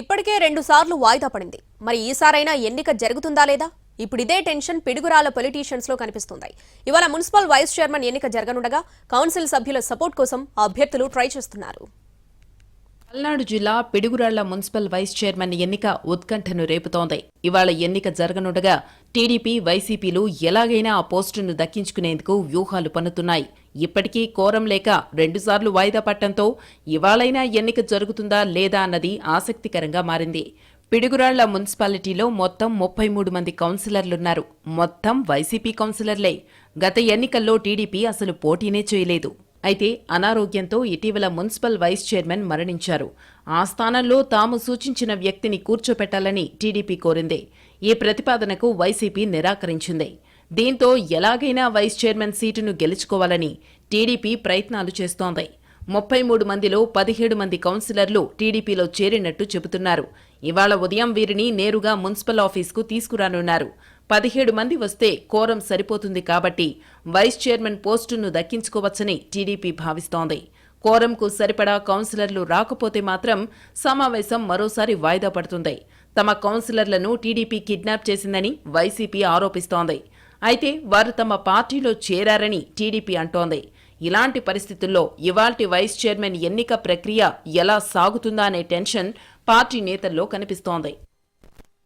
ఇప్పటికే రెండుసార్లు వాయిదా పడింది. మరి ఈసారైనా ఎన్నిక జరుగుతుందా లేదా? ఇప్పుడు ఇదే టెన్షన్ పిడుగురాల పొలిటీషియన్స్లో కనిపిస్తుంది. ఇవాళ మున్సిపల్ వైస్ చైర్మన్ ఎన్నిక జరగనుండగా కౌన్సిల్ సభ్యుల సపోర్ట్ కోసం అభ్యర్థులు ట్రై చేస్తున్నారు. పల్నాడు జిల్లా పిడుగురాళ్ళ మున్సిపల్ వైస్ చైర్మన్ ఎన్నిక ఉత్కంఠను రేపుతోంది. ఇవాళ ఎన్నిక జరగనుండగా టీడీపీ వైసీపీలు ఎలాగైనా ఆ పోస్టును దక్కించుకునేందుకు వ్యూహాలు పన్నుతున్నాయి. ఇప్పటికీ కోరం లేక రెండుసార్లు వాయిదా పట్టంతో ఇవాళైనా ఎన్నిక జరుగుతుందా లేదా అన్నది ఆసక్తికరంగా మారింది. పిడుగురాళ్ళ మున్సిపాలిటీలో మొత్తం ముప్పై మూడు మంది కౌన్సిలర్లున్నారు. మొత్తం వైసీపీ కౌన్సిలర్లే. గత ఎన్నికల్లో టీడీపీ అసలు పోటీనే చేయలేదు. అయితే అనారోగ్యంతో ఇటీవల మున్సిపల్ వైస్ చైర్మన్ మరణించారు. ఆ స్థానంలో తాము సూచించిన వ్యక్తిని కూర్చోపెట్టాలని టీడీపీ కోరింది. ఈ ప్రతిపాదనకు వైసీపీ నిరాకరించింది. దీంతో ఎలాగైనా వైస్ చైర్మన్ సీటును గెలుచుకోవాలని టీడీపీ ప్రయత్నాలు చేస్తోంది. ముప్పై మూడు మందిలో పదిహేడు మంది కౌన్సిలర్లు టీడీపీలో చేరినట్టు చెబుతున్నారు. ఇవాళ ఉదయం వీరిని నేరుగా మున్సిపల్ ఆఫీస్కు తీసుకురానున్నారు. పదిహేడు మంది వస్తే కోరం సరిపోతుంది కాబట్టి వైస్ చైర్మన్ పోస్టును దక్కించుకోవచ్చని టీడీపీ భావిస్తోంది. కోరంకు సరిపడా కౌన్సిలర్లు రాకపోతే మాత్రం సమావేశం మరోసారి వాయిదా పడుతుంది. తమ కౌన్సిలర్లను టీడీపీ కిడ్నాప్ చేసిందని వైసీపీ ఆరోపిస్తోంది. అయితే వారు తమ పార్టీలో చేరారని టీడీపీ అంటోంది. ఇలాంటి పరిస్థితుల్లో ఇవాల్టి వైస్ చైర్మన్ ఎన్నిక ప్రక్రియ ఎలా సాగుతుందా అనే టెన్షన్ పార్టీ నేతల్లో కనిపిస్తోంది.